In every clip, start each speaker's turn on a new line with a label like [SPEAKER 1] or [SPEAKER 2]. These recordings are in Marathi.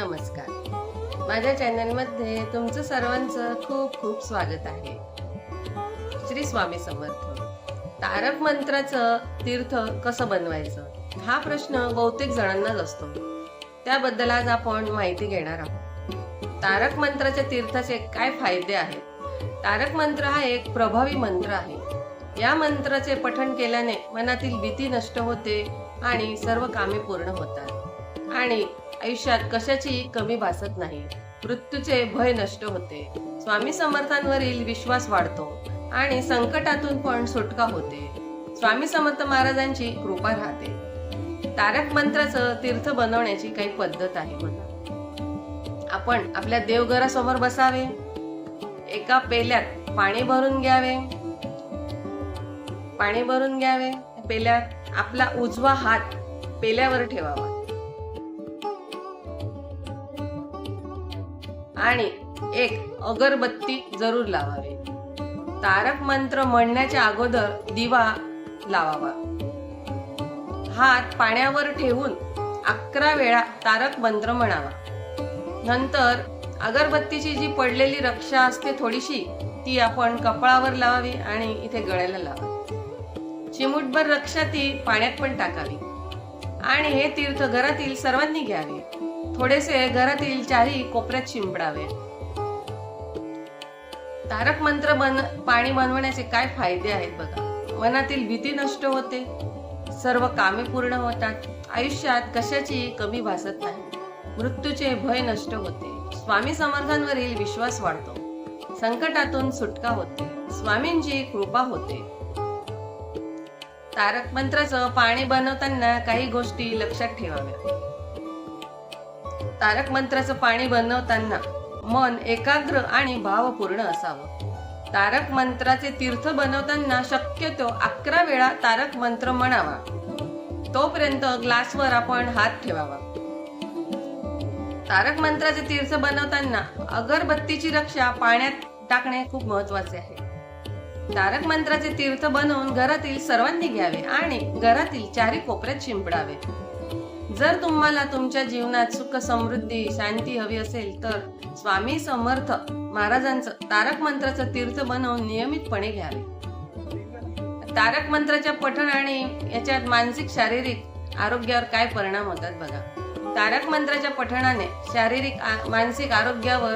[SPEAKER 1] नमस्कार. माझ्या चॅनलमध्ये तुमचं सर्वांचं खूप खूप स्वागत आहे. श्री स्वामी समर्थ. तारक मंत्राचं तीर्थ कसं बनवायचं? हा प्रश्न बहुतेक जणांनाच असतो. त्याबद्दल आज आपण माहिती घेणार आहोत. तारक मंत्राच्या तीर्थाचे काय फायदे आहेत? तारक मंत्र हा एक प्रभावी मंत्र आहे. या मंत्राचे पठण केल्याने मनातील भीती नष्ट होते आणि सर्व कामे पूर्ण होतात. आणि आयुष्यात कशाची कमी भासत नाही. मृत्यूचे भय नष्ट होते. स्वामी समर्थांवरील विश्वास वाढतो आणि संकटातून पण सुटका होते. स्वामी समर्थ महाराजांची कृपा राहते. तारक मंत्राचं तीर्थ बनवण्याची काही पद्धत आहे म्हणा. आपण आपल्या देवघरासमोर बसावे. एका पेल्यात पाणी भरून घ्यावे. पाणी भरून घ्यावे. पेल्यात आपला उजवा हात पेल्यावर ठेवावा. आणि एक अगरबत्ती जरूर लावावी. तारक मंत्र म्हणण्याच्या अगोदर दिवा लावावा. हात पाण्यावर ठेवून अकरा वेळा तारक मंत्र म्हणावा. नंतर अगरबत्तीची जी पडलेली रक्षा असते थोडीशी ती आपण कपाळावर लावावी आणि इथे गळ्याला लावावी. चिमूटभर रक्षा ती पाण्यात पण टाकावी. आणि हे तीर्थ घरातील सर्वांनी घ्यावे. थोडेसे घरातील चारही कोपऱ्यात शिंपडावे. तारक मंत्र बन पाणी बनवण्याचे काय फायदे आहेत बघा. मनातील भीती नष्ट होते. सर्व कामे पूर्ण होतात. आयुष्यात कशाची कमी भासत नाही. मृत्यूचे भय नष्ट होते. स्वामी समर्थांवरील विश्वास वाढतो. संकटातून सुटका होते. स्वामींची कृपा होते. तारक मंत्राचं पाणी बनवताना काही गोष्टी लक्षात ठेवाव्या. तारक मंत्राचं पाणी बनवताना मन एकाग्र आणि भावपूर्ण असावं. तारक मंत्राचे तीर्थ बनवताना शक्यतो अकरा वेळा तारक मंत्र म्हणावा. तोपर्यंत ग्लासवर आपण हात ठेवावा. तारक मंत्राचे तीर्थ बनवताना अगरबत्तीची रक्षा पाण्यात टाकणे खूप महत्त्वाचे आहे. तारक मंत्राचे तीर्थ बनवून घरातील सर्वांनी घ्यावे आणि घरातील चारी कोपऱ्यात शिंपडावे. जर तुम्हाला तुमच्या जीवनात सुख समृद्धी शांती हवी असेल तर स्वामी समर्थ महाराजांचं तारक मंत्राचं तीर्थ बनवून नियमितपणे घ्यावे. तारक मंत्राच्या पठण आणि याच्यात मानसिक शारीरिक आरोग्यावर काय परिणाम होतात बघा. तारक मंत्राच्या पठणाने शारीरिक मानसिक आरोग्यावर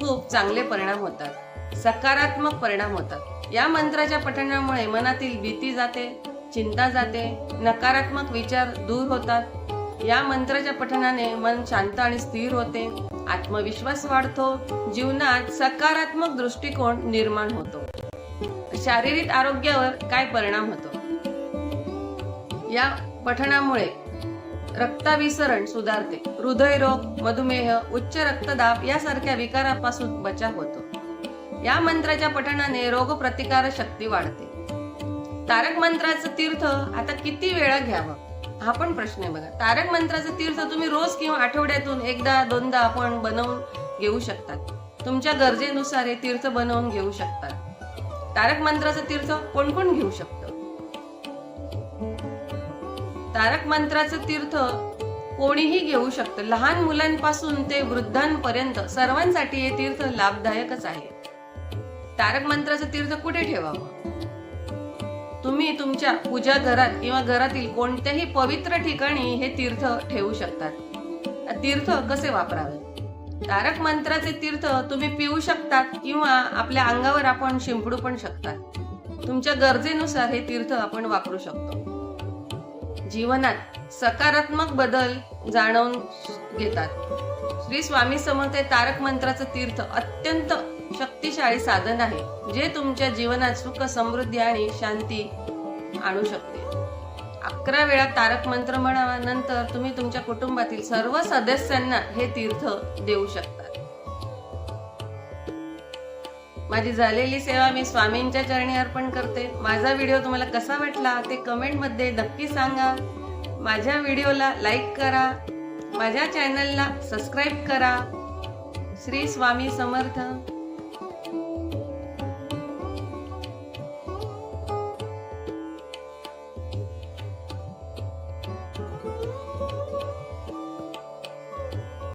[SPEAKER 1] खूप चांगले परिणाम होतात. सकारात्मक परिणाम होतात. या मंत्राच्या पठणामुळे मनातील भीती जाते चिंता जाते नकारात्मक विचार दूर होतात. या मंत्राच्या पठणाने मन शांत आणि स्थिर होते. आत्मविश्वास वाढतो. जीवनात सकारात्मक दृष्टिकोन निर्माण होतो. शारीरिक आरोग्यावर काय परिणाम होतो? या पठणामुळे रक्ताभिसरण सुधारते. हृदयरोग मधुमेह उच्च रक्तदाब यासारख्या विकारापासून बचाव होतो. या मंत्राच्या पठणाने रोगप्रतिकार शक्ती वाढते. तारक मंत्राचं तीर्थ आता किती वेळा घ्यावं? हा पण प्रश्न आहे बघा. तारक मंत्राचं तीर्थ तुम्ही रोज किंवा आठवड्यातून एकदा दोनदा आपण बनवून घेऊ शकतात. तुमच्या गरजेनुसार हे तीर्थ बनवून घेऊ शकतात. तारक मंत्राचं तीर्थ कोण कोण घेऊ शकतं? तारक मंत्राचं तीर्थ कोणीही घेऊ शकतं. लहान मुलांपासून ते वृद्धांपर्यंत सर्वांसाठी हे तीर्थ लाभदायकच आहे. तारक मंत्राचं तीर्थ कुठे ठेवावं? तुम्ही तुमच्या पूजा घरात किंवा घरातील कोणत्याही पवित्र ठिकाणी हे तीर्थ ठेवू शकतात. तीर्थ कसे वापरावे? तारक मंत्राचे तीर्थ तुम्ही पिऊ शकतात किंवा आपल्या अंगावर आपण शिंपडू पण शकतात. तुमच्या गरजेनुसार हे तीर्थ आपण वापरू शकतो. जीवनात सकारात्मक बदल जाणवून घेतात. श्री स्वामी समर्थ हे तारक मंत्राचं तीर्थ अत्यंत शक्तिशाली साधन आहे जे तुमच्या जीवनात सुख समृद्धी आणि शांती आणू शकते. अकरा वेळा तारक मंत्र म्हणावा नंतर तुम्ही तुमच्या कुटुंबातील सर्व सदस्यांना हे तीर्थ देऊ शकतात माझी झालेली सेवा मी स्वामींच्या चरणी अर्पण करते. माझा व्हिडिओ तुम्हाला कसा वाटला ते कमेंटमध्ये नक्की सांगा. माझ्या व्हिडिओला लाईक करा. माझ्या चॅनलला सबस्क्राईब करा. श्री स्वामी समर्थ.